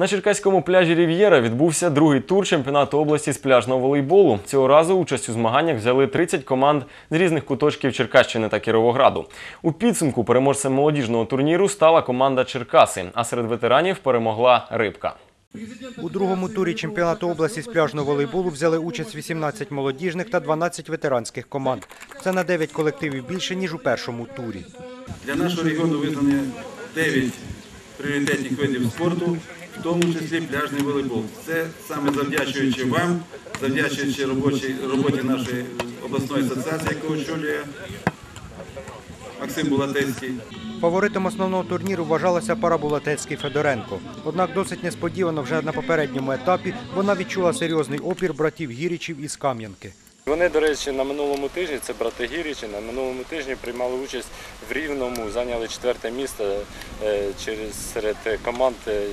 На Черкаському пляжі Рів'єра відбувся другий тур чемпіонату області з пляжного волейболу. Цього разу участь у змаганнях взяли 30 команд з різних куточків Черкащини та Кіровограду. У підсумку переможцем молодіжного турніру стала команда Черкаси, а серед ветеранів перемогла Рибка. У другому турі чемпіонату області з пляжного волейболу взяли участь 18 молодіжних та 12 ветеранських команд. Це на 9 колективів більше, ніж у першому турі. Для нашого регіону визнані 9 пріоритетних видів спорту, в тому числі пляжний волейбол. Це саме завдячуючи вам, завдячуючи робочій, роботі нашої обласної асоціації, яку очолює Максим Булатецький. Фаворитом основного турніру вважалася пара Булатецький Федоренко. Однак досить несподівано вже на попередньому етапі вона відчула серйозний опір братів Гірічів із Кам'янки. Вони, до речі, на минулому тижні, це брати Гірічі, на минулому тижні приймали участь в Рівному, зайняли четверте місце е, через серед команд е,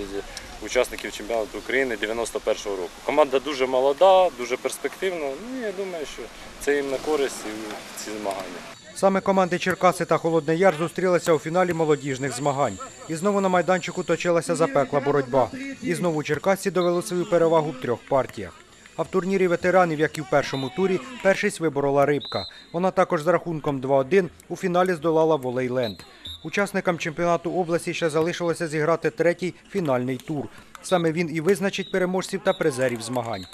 учасників чемпіонату України 91-го року. Команда дуже молода, дуже перспективна. Ну, я думаю, що це їм на користь і ці змагання. Саме команди Черкаси та Холодний Яр зустрілися у фіналі молодіжних змагань. І знову на майданчику точилася запекла боротьба. І знову Черкасці довели свою перевагу в трьох партіях. А в турнірі ветеранів, як і в першому турі, першість виборола Рибка. Вона також з рахунком 2-1 у фіналі здолала Волейленд. Учасникам чемпіонату області ще залишилося зіграти третій фінальний тур. Саме він і визначить переможців та призерів змагань.